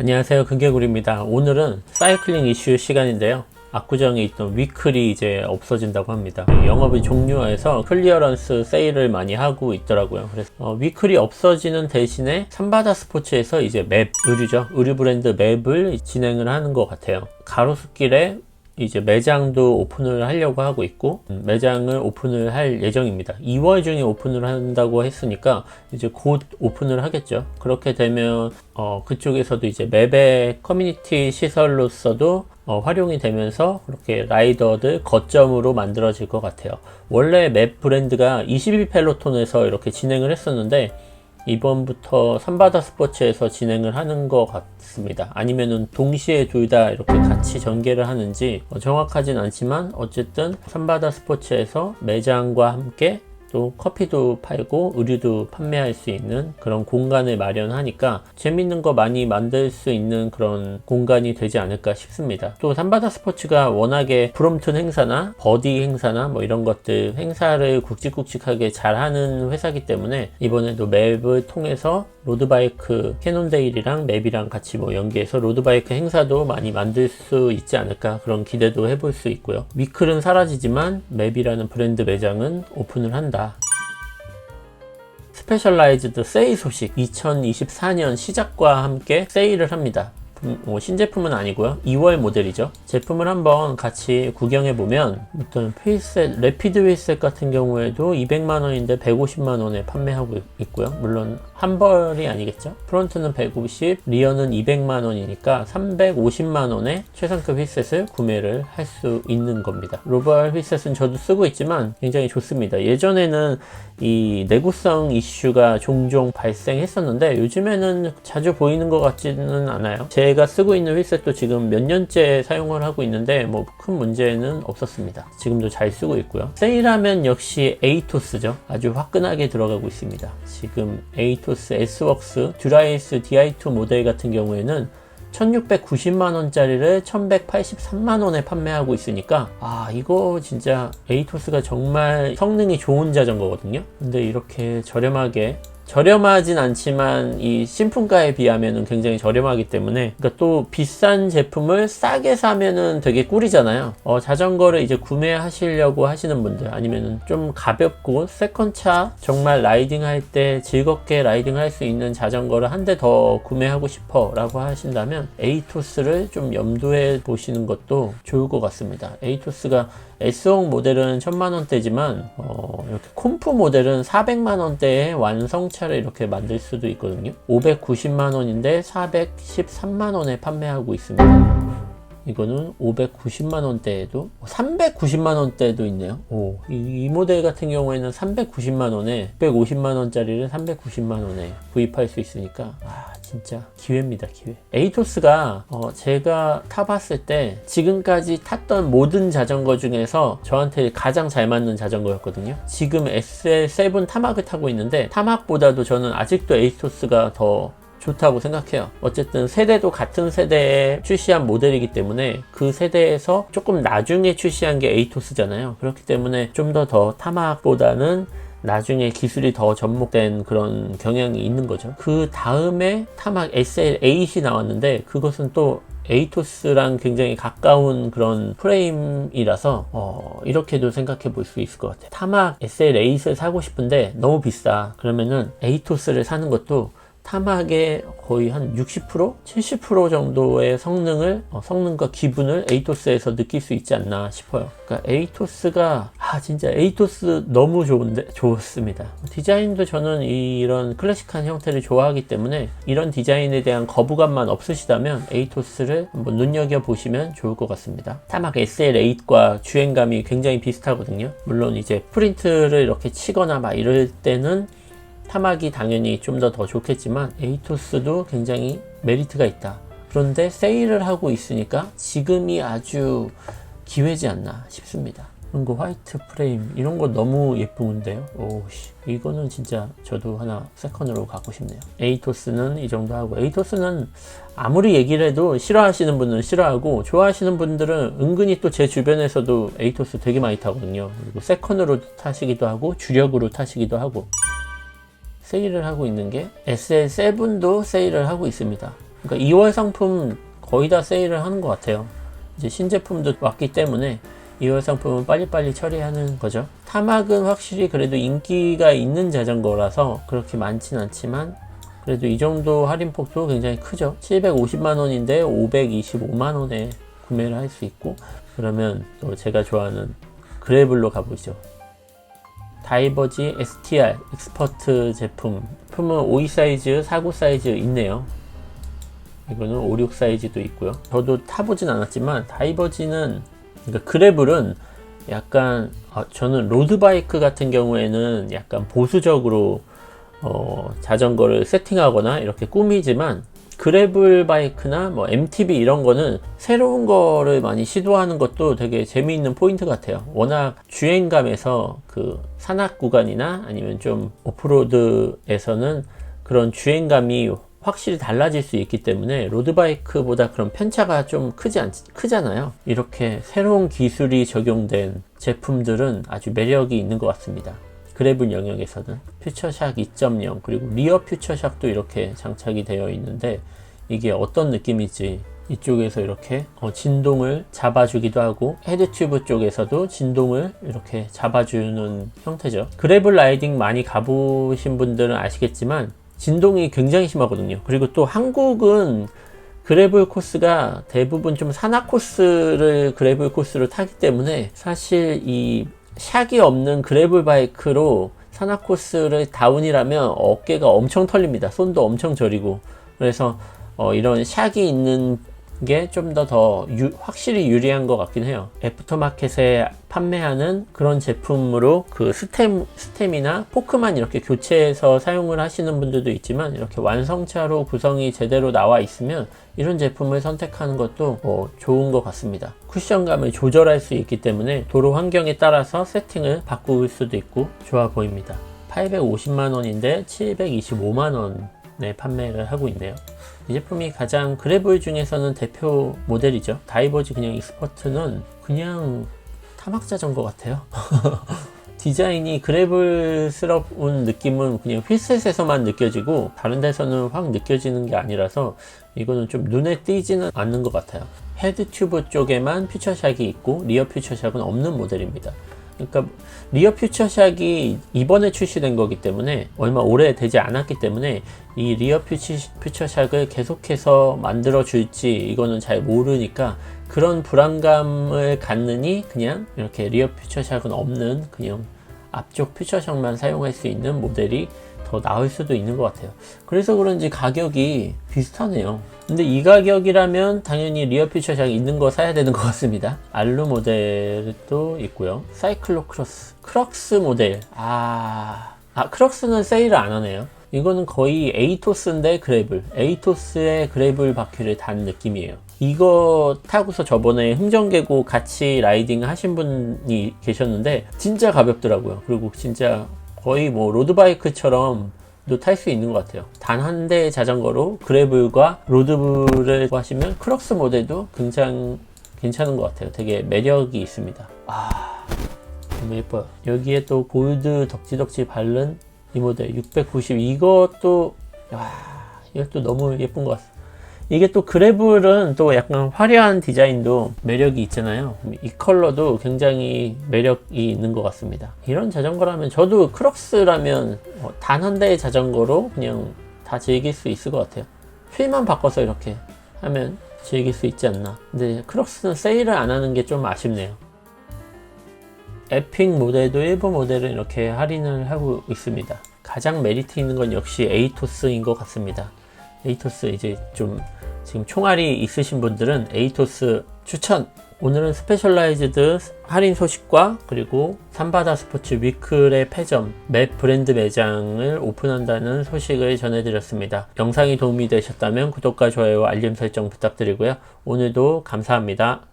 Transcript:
안녕하세요. 금개구리입니다. 오늘은 사이클링 이슈 시간인데요. 압구정에 있던 위클이 이제 없어진다고 합니다. 영업이 종료해서 클리어런스 세일을 많이 하고 있더라고요. 그래서 어, 위클이 없어지는 대신에 삼바다 스포츠에서 이제 맵 의류죠. 의류 브랜드 맵을 진행을 하는 것 같아요. 가로수길에 이제 매장도 오픈을 하려고 하고 있고 음, 매장을 오픈을 할 예정입니다. 2월 중에 오픈을 한다고 했으니까 이제 곧 오픈을 하겠죠. 그렇게 되면 어, 그쪽에서도 이제 맵의 커뮤니티 시설로서도 어, 활용이 되면서 그렇게 라이더들 거점으로 만들어질 것 같아요. 원래 맵 브랜드가 21 펠로톤에서 이렇게 진행을 했었는데 이번부터 삼바다 스포츠에서 진행을 하는 것 같습니다. 아니면은 동시에 둘 다 이렇게 같이 전개를 하는지 어, 정확하진 않지만 어쨌든 삼바다 스포츠에서 매장과 함께 또 커피도 팔고 의류도 판매할 수 있는 그런 공간을 마련하니까 재밌는 거 많이 만들 수 있는 그런 공간이 되지 않을까 싶습니다. 또 삼바다 스포츠가 워낙에 브롬튼 행사나 버디 행사나 뭐 이런 것들 행사를 굵직굵직하게 잘하는 회사기 때문에 이번에도 맵을 통해서 로드바이크 캐논데일이랑 맵이랑 같이 뭐 연계해서 로드바이크 행사도 많이 만들 수 있지 않을까 그런 기대도 해볼 수 있고요. 미클은 사라지지만 맵이라는 브랜드 매장은 오픈을 한다. 스페셜라이즈드 세일 소식 2024년 시작과 함께 세일을 합니다. 음, 뭐 신제품은 아니고요. 2월 모델이죠. 제품을 한번 같이 구경해 보면 어떤 휠셋, 레피드 휠셋 같은 경우에도 200만 원인데 150만 원에 판매하고 있고요. 물론 한 벌이 아니겠죠. 프론트는 150, 리어는 200만 원이니까 350만 원에 최상급 휠셋을 구매를 할 수 있는 겁니다. 로벌 휠셋은 저도 쓰고 있지만 굉장히 좋습니다. 예전에는 이 내구성 이슈가 종종 발생했었는데 요즘에는 자주 보이는 것 같지는 않아요. 제가 쓰고 있는 휠셋도 지금 몇 년째 사용을 하고 있는데 뭐 큰 문제는 없었습니다. 지금도 잘 쓰고 있고요. 세일하면 역시 에이토스죠. 아주 화끈하게 들어가고 있습니다. 지금 에이토스 S웍스 듀라이스 DI2 모델 같은 경우에는 1690만원짜리를 1183만원에 판매하고 있으니까 아 이거 진짜 에이토스가 정말 성능이 좋은 자전거거든요 근데 이렇게 저렴하게 저렴하진 않지만 이 신품가에 비하면 굉장히 저렴하기 때문에 그러니까 또 비싼 제품을 싸게 사면은 되게 꿀이잖아요. 어, 자전거를 이제 구매하시려고 하시는 분들 아니면은 좀 가볍고 세컨차 정말 라이딩 할 때 즐겁게 라이딩 할 수 있는 자전거를 한 대 더 구매하고 싶어 라고 하신다면 에이토스를 좀 염두에 보시는 것도 좋을 것 같습니다. 에이토스가 S옥 모델은 1000만원대지만 어, 이렇게 콤프 모델은 400만 원대의 완성차를 이렇게 만들 수도 있거든요. 590만 원인데 413만 원에 판매하고 있습니다 이거는 590만 원대에도 390만 원대도 있네요. 오, 이, 이 모델 같은 경우에는 390만 원에 150만 원짜리를 390만 원에 구입할 수 있으니까 아 진짜 기회입니다 기회. 에이토스가 어, 제가 타봤을 때 지금까지 탔던 모든 자전거 중에서 저한테 가장 잘 맞는 자전거였거든요. 지금 SL7 타막을 타고 있는데 타막보다도 저는 아직도 에이토스가 더 좋다고 생각해요. 어쨌든 세대도 같은 세대에 출시한 모델이기 때문에 그 세대에서 조금 나중에 출시한 게 에이토스잖아요. 그렇기 때문에 좀더더 타막보다는 나중에 기술이 더 접목된 그런 경향이 있는 거죠. 그 다음에 타막 SL8이 나왔는데 그것은 또 에이토스랑 굉장히 가까운 그런 프레임이라서 어, 이렇게도 생각해 볼 수 있을 것 같아요. 타막 SL8을 사고 싶은데 너무 비싸. 그러면은 에이토스를 사는 것도 타막의 거의 한 60%? 70% 정도의 성능을, 어, 성능과 기분을 에이토스에서 느낄 수 있지 않나 싶어요. 그러니까 에이토스가, 아, 진짜 에이토스 너무 좋은데, 좋습니다. 디자인도 저는 이런 클래식한 형태를 좋아하기 때문에 이런 디자인에 대한 거부감만 없으시다면 에이토스를 한번 눈여겨 보시면 좋을 것 같습니다. 타막 SL8과 주행감이 굉장히 비슷하거든요. 물론 이제 프린트를 이렇게 치거나 막 이럴 때는 타막이 당연히 좀더더 좋겠지만 에이토스도 굉장히 메리트가 있다. 그런데 세일을 하고 있으니까 지금이 아주 기회지 않나 싶습니다. 그리고 화이트 프레임 이런 거 너무 예쁜데요. 오씨 이거는 진짜 저도 하나 세컨으로 갖고 싶네요. 에이토스는 이 정도 하고 에이토스는 아무리 얘기를 해도 싫어하시는 분은 싫어하고 좋아하시는 분들은 은근히 또 제 주변에서도 에이토스 되게 많이 타거든요. 그리고 세컨으로 타시기도 하고 주력으로 타시기도 하고 세일을 하고 있는 게 SL7도 세일을 하고 있습니다. 그러니까 2월 상품 거의 다 세일을 하는 것 같아요. 이제 신제품도 왔기 때문에 2월 상품은 빨리빨리 처리하는 거죠. 타막은 확실히 그래도 인기가 있는 자전거라서 그렇게 많진 않지만 그래도 이 정도 할인폭도 굉장히 크죠. 750만 원인데 525만 원에 구매를 할 수 있고 그러면 또 제가 좋아하는 그래블로 가보죠. 다이버지 STR 익스퍼트 제품 품은 52 사이즈, 49 사이즈 있네요. 이거는 56 사이즈도 있고요. 저도 타보진 않았지만 다이버지는 그러니까 그래블은 약간 아, 저는 로드바이크 같은 경우에는 약간 보수적으로 어, 자전거를 세팅하거나 이렇게 꾸미지만 그래블 바이크나 뭐 MTB 이런 거는 새로운 거를 많이 시도하는 것도 되게 재미있는 포인트 같아요. 워낙 주행감에서 그 산악 구간이나 아니면 좀 오프로드에서는 그런 주행감이 확실히 달라질 수 있기 때문에 로드바이크보다 그런 편차가 좀 크지 않, 크잖아요. 이렇게 새로운 기술이 적용된 제품들은 아주 매력이 있는 것 같습니다. 그래블 영역에서는 퓨처샥 2.0 그리고 리어 퓨처샥도 이렇게 장착이 되어 있는데 이게 어떤 느낌일지 이쪽에서 이렇게 어, 진동을 잡아주기도 하고 헤드 튜브 쪽에서도 진동을 이렇게 잡아주는 형태죠. 그래블 라이딩 많이 가보신 분들은 아시겠지만 진동이 굉장히 심하거든요. 그리고 또 한국은 그래블 코스가 대부분 좀 산악 코스를 그래블 코스로 타기 때문에 사실 이 샥이 없는 그래블 바이크로 산악 코스를 다운이라면 어깨가 엄청 털립니다. 손도 엄청 저리고. 그래서 어, 이런 샥이 있는 게좀더더 확실히 유리한 것 같긴 해요. 애프터마켓에 판매하는 그런 제품으로 그 스템, 스템이나 포크만 이렇게 교체해서 사용을 하시는 분들도 있지만 이렇게 완성차로 구성이 제대로 나와 있으면 이런 제품을 선택하는 것도 어, 좋은 것 같습니다. 쿠션감을 조절할 수 있기 때문에 도로 환경에 따라서 세팅을 바꿀 수도 있고 좋아 보입니다. 850만원인데 725만원에 판매를 하고 있네요. 이 제품이 가장 그래블 중에서는 대표 모델이죠. 다이버지 그냥 익스퍼트는 그냥 타막 자전거 같아요. 디자인이 그래블스러운 느낌은 그냥 휠셋에서만 느껴지고 다른 데서는 확 느껴지는 게 아니라서 이거는 좀 눈에 띄지는 않는 것 같아요. 헤드 튜브 쪽에만 퓨처샥이 있고 리어 퓨처샥은 없는 모델입니다. 그러니까 리어 퓨처샥이 이번에 출시된 거기 때문에 얼마 오래 되지 않았기 때문에 이 리어 퓨처, 퓨처 샥을 계속해서 만들어 줄지 이거는 잘 모르니까 그런 불안감을 갖느니 그냥 이렇게 리어 퓨처 샥은 없는 그냥 앞쪽 퓨처 샥만 사용할 수 있는 모델이 더 나을 수도 있는 것 같아요. 그래서 그런지 가격이 비슷하네요. 근데 이 가격이라면 당연히 리어 퓨처샥 있는 거 사야 되는 것 같습니다. 알루 모델도 있고요. 사이클로 크로스. 크럭스 모델. 아, 아 크럭스는 세일을 안 하네요. 이거는 거의 에이토스인데 그래블. 에이토스의 그래블 바퀴를 단 느낌이에요. 이거 타고서 저번에 흥정계고 같이 라이딩 하신 분이 계셨는데 진짜 가볍더라고요. 그리고 진짜 거의 뭐 로드바이크처럼 탈수 있는 것 같아요. 단 한 대의 자전거로 그래블과 로드블을 하시면 크럭스 모델도 굉장히 괜찮은 것 같아요. 되게 매력이 있습니다. 아, 너무 예뻐요. 여기에 또 골드 덕지덕지 바른 이 모델 690 이것도 와, 이것도 너무 예쁜 것 같습니다. 이게 또 그래블은 또 약간 화려한 디자인도 매력이 있잖아요. 이 컬러도 굉장히 매력이 있는 것 같습니다. 이런 자전거라면 저도 크록스라면 어, 단한 대의 자전거로 그냥 다 즐길 수 있을 것 같아요. 휠만 바꿔서 이렇게 하면 즐길 수 있지 않나. 근데 크록스는 세일을 안 하는 게 좀 아쉽네요. 에픽 모델도 일부 모델은 이렇게 할인을 하고 있습니다. 가장 메리트 있는 건 역시 에이토스인 것 같습니다. 에이토스 이제 좀 지금 총알이 있으신 분들은 에이토스 추천! 오늘은 스페셜라이즈드 할인 소식과 그리고 삼바다 스포츠 위클의 폐점 맵 브랜드 매장을 오픈한다는 소식을 전해드렸습니다. 영상이 도움이 되셨다면 구독과 좋아요 알림 설정 부탁드리고요. 오늘도 감사합니다.